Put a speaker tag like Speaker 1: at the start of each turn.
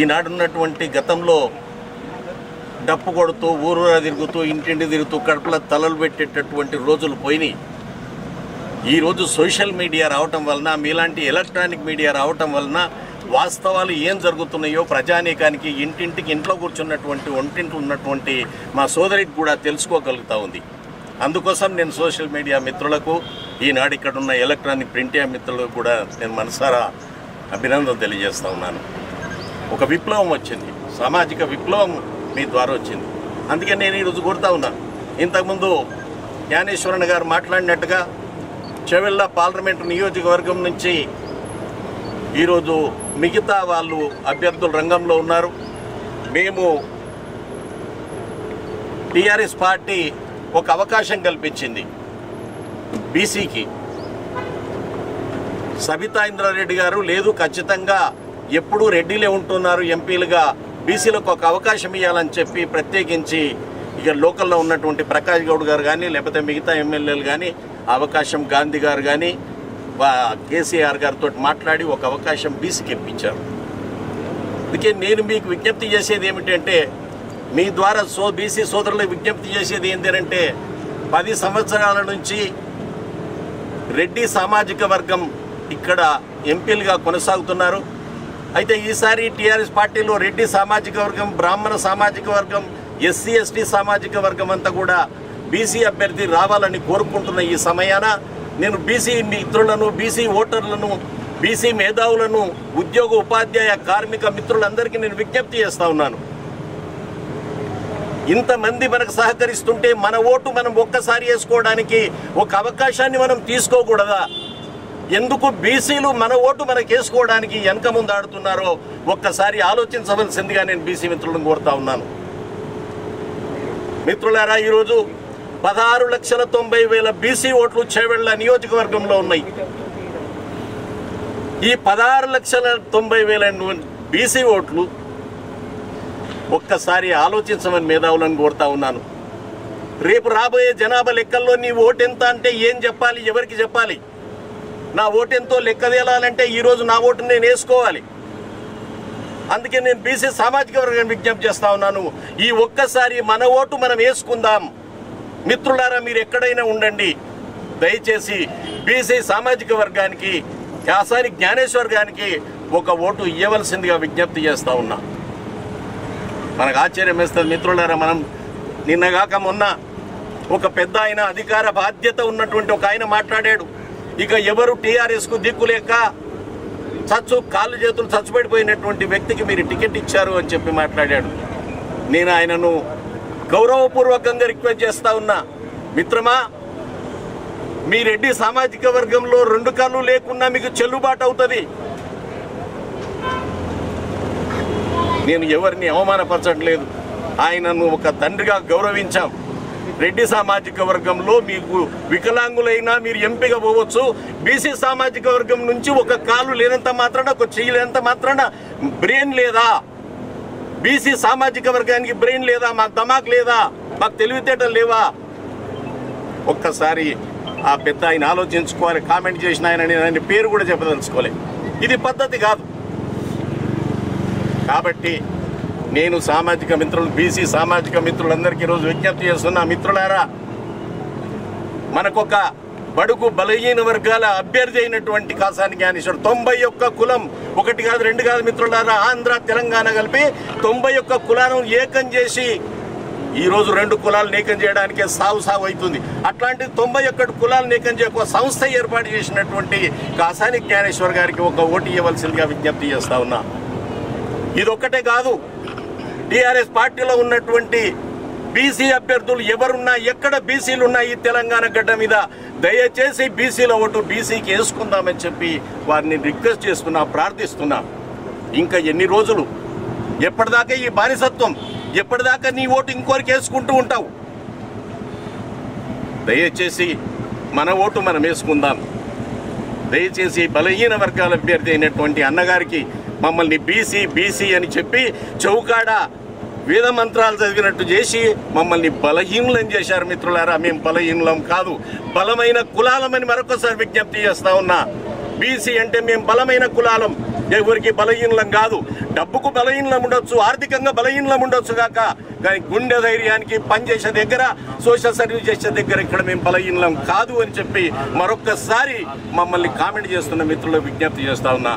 Speaker 1: ఈనాడున్నటువంటి గతంలో డప్పు కొడుతూ ఊరూరా తిరుగుతూ ఇంటింటి తిరుగుతూ కడుపులో తలలు పెట్టేటటువంటి రోజులు పోయినాయి. ఈరోజు సోషల్ మీడియా రావటం వలన మీలాంటి ఎలక్ట్రానిక్ మీడియా రావటం వలన వాస్తవాలు ఏం జరుగుతున్నాయో ప్రజానీకానికి ఇంటింటికి ఇంట్లో కూర్చున్నటువంటి ఒంటింట్లో ఉన్నటువంటి మా సోదరికి కూడా తెలుసుకోగలుగుతా ఉంది. అందుకోసం నేను సోషల్ మీడియా మిత్రులకు ఈనాడు ఇక్కడ ఉన్న ఎలక్ట్రానిక్ ప్రింట్ మిత్రులకు కూడా నేను మనసారా అభినందన తెలియజేస్తూ ఉన్నాను. ఒక విప్లవం వచ్చింది. సామాజిక విప్లవం మీ ద్వారా వచ్చింది. అందుకే నేను ఈరోజు కోరుతా ఉన్నాను ఇంతకుముందు జ్ఞానేశ్వరన్ గారు మాట్లాడినట్టుగా చెవిళ్ళ పార్లమెంట్ నియోజకవర్గం నుంచి ఈరోజు మిగతా వాళ్ళు అభ్యర్థుల రంగంలో ఉన్నారు. మేము టీఆర్ఎస్ పార్టీ ఒక అవకాశం కల్పించింది. బీసీకి. సబితా ఇంద్రారెడ్డి గారు లేదు ఖచ్చితంగా ఎప్పుడూ రెడ్డిలే ఉంటున్నారు ఎంపీలుగా. బీసీలకు ఒక అవకాశం ఇవ్వాలని చెప్పి ప్రత్యేకించి ఇక లోకల్లో ఉన్నటువంటి ప్రకాష్ గౌడ్ గారు కానీ లేకపోతే మిగతా ఎమ్మెల్యేలు కానీ అవకాశం గాంధీ గారు కానీ కేసీఆర్ గారితో మాట్లాడి ఒక అవకాశం బీసీకి ఇప్పించారు. అందుకే నేను మీకు విజ్ఞప్తి చేసేది ఏమిటంటే మీ ద్వారా సో బీసీ సోదరులకు విజ్ఞప్తి చేసేది ఏంటంటే పది సంవత్సరాల నుంచి రెడ్డి సామాజిక వర్గం ఇక్కడ ఎంపీలుగా కొనసాగుతున్నారు. అయితే ఈసారి టీఆర్ఎస్ పార్టీలో రెడ్డి సామాజిక వర్గం బ్రాహ్మణ సామాజిక వర్గం ఎస్సీ ఎస్టీ సామాజిక వర్గం అంతా కూడా బీసీ అభ్యర్థి రావాలని కోరుకుంటున్న ఈ సమయాన నేను బీసీ మిత్రులను బీసీ ఓటర్లను బీసీ మేధావులను ఉద్యోగ ఉపాధ్యాయ కార్మిక మిత్రులందరికీ నేను విజ్ఞప్తి చేస్తా ఉన్నాను. ఇంతమంది మనకు సహకరిస్తుంటే మన ఓటు మనం ఒక్కసారి వేసుకోవడానికి ఒక అవకాశాన్ని మనం తీసుకోకూడదా? ఎందుకు బీసీలు మన ఓటు మనకు వేసుకోవడానికి వెనక ముందు ఆడుతున్నారో ఒక్కసారి ఆలోచించవలసిందిగా నేను బీసీ మిత్రులను కోరుతా ఉన్నాను. మిత్రులారా ఈరోజు పదహారు లక్షల తొంభై వేల బీసీ ఓట్లు చేవెళ్ళ నియోజకవర్గంలో ఉన్నాయి. ఈ పదహారు లక్షల తొంభై వేల బీసీ ఓట్లు ఒక్కసారి ఆలోచించమని మేధావులను కోరుతా ఉన్నాను. రేపు రాబోయే జనాభా లెక్కల్లో నీ ఓటెంత అంటే ఏం చెప్పాలి? ఎవరికి చెప్పాలి? నా ఓటెంతో లెక్క తేలాలంటే ఈరోజు నా ఓటుని నేను వేసుకోవాలి. అందుకే నేను బీసీ సామాజిక వర్గాన్ని విజ్ఞప్తి చేస్తా ఉన్నాను. ఈ ఒక్కసారి మన ఓటు మనం వేసుకుందాం. మిత్రులారా మీరు ఎక్కడైనా ఉండండి. దయచేసి బీసీ సామాజిక వర్గానికి యాసారి జ్ఞానేశ్వర్ గారికి ఒక ఓటు ఇవ్వవలసిందిగా విజ్ఞప్తి చేస్తా ఉన్నా. మనకు ఆశ్చర్యం వేస్తుంది మిత్రులారా మనం నిన్నగాక మొన్న ఒక పెద్ద ఆయన అధికార బాధ్యత ఉన్నటువంటి ఒక ఆయన మాట్లాడాడు. ఇక ఎవరు టీఆర్ఎస్కు దిక్కులేక చచ్చు కాళ్ళు చేతులు చచ్చుపడిపోయినటువంటి వ్యక్తికి మీరు టికెట్ ఇచ్చారు అని చెప్పి మాట్లాడాడు. నేను ఆయనను గౌరవపూర్వకంగా రిక్వెస్ట్ చేస్తా ఉన్నా. మిత్రమా మీ రెడ్డి సామాజిక వర్గంలో రెండు కాళ్ళు లేకున్నా మీకు చెల్లుబాటు అవుతుంది. నేను ఎవరిని అవమానపరచట్లేదు. ఆయనను ఒక తండ్రిగా గౌరవించాం. రెడ్డి సామాజిక వర్గంలో మీకు వికలాంగులైనా మీరు ఎంపిక పోవచ్చు. బీసీ సామాజిక వర్గం నుంచి ఒక కాలు లేనంత మాత్రాన ఒక చెయ్యి లేనంత మాత్రాన బ్రెయిన్ లేదా? బీసీ సామాజిక వర్గానికి బ్రెయిన్ లేదా? మాకు దమాక్ లేదా? మాకు తెలివితేటలు లేవా? ఒక్కసారి ఆ పెద్ద ఆయన ఆలోచించుకోవాలి కామెంట్ చేసిన ఆయన నేను ఆయన పేరు కూడా చెప్పదలుచుకోలేదు ఇది పద్ధతి కాదు. కాబట్టి నేను సామాజిక మిత్రులు బీసీ సామాజిక మిత్రులందరికీ ఈరోజు విజ్ఞప్తి చేస్తున్నా మిత్రులారా మనకొక బడుగు బలహీన వర్గాల అభ్యర్థి అయినటువంటి కాసాని జ్ఞానేశ్వర్ తొంభై ఒక్క కులం ఒకటి కాదు రెండు కాదు మిత్రులారా ఆంధ్ర తెలంగాణ కలిపి తొంభై ఒక్క కులాలను ఏకం చేసి ఈరోజు రెండు కులాలు నీకం చేయడానికే సాగు సాగు అవుతుంది. అట్లాంటి తొంభై ఒక్కటి కులాలు నీకం చేయక సంస్థ ఏర్పాటు చేసినటువంటి కాసాని జ్ఞానేశ్వర్ గారికి ఒక ఓటు ఇవ్వవలసిందిగా విజ్ఞప్తి చేస్తా ఉన్నా. ఇదొక్కటే కాదు టిఆర్ఎస్ పార్టీలో ఉన్నటువంటి బీసీ అభ్యర్థులు ఎవరున్నా ఎక్కడ బీసీలు ఉన్నా ఈ తెలంగాణ గడ్డ మీద దయచేసి బీసీల ఓటు బీసీకి వేసుకుందామని చెప్పి వారిని రిక్వెస్ట్ చేస్తున్నా ప్రార్థిస్తున్నా. ఇంకా ఎన్ని రోజులు? ఎప్పటిదాకా ఈ బానిసత్వం? ఎప్పటిదాకా నీ ఓటు ఇంకోరికి వేసుకుంటూ ఉంటావు? దయచేసి మన ఓటు మనం వేసుకుందాం. దయచేసి బలహీన వర్గాల అభ్యర్థి అయినటువంటి అన్నగారికి మమ్మల్ని బీసీ బీసీ అని చెప్పి చౌకాడ వేద మంత్రాలు చదివినట్టు చేసి మమ్మల్ని బలహీనులం చేశారు మిత్రులారా. మేము బలహీనులం కాదు. బలమైన కులాలమని మరొకసారి విజ్ఞప్తి చేస్తా ఉన్నా. బీసీ అంటే మేము బలమైన కులాలం. ఎవరికి బలహీనలం కాదు. డబ్బుకు బలహీనలం ఉండొచ్చు ఆర్థికంగా బలహీనలం ఉండొచ్చు కాక కానీ గుండె ధైర్యానికి పనిచేసే దగ్గర సోషల్ సర్వీస్ చేసే దగ్గర ఇక్కడ మేము బలహీనలం కాదు అని చెప్పి మరొక్కసారి మమ్మల్ని కామెంట్ చేస్తున్న మిత్రులకు విజ్ఞప్తి చేస్తా ఉన్నా.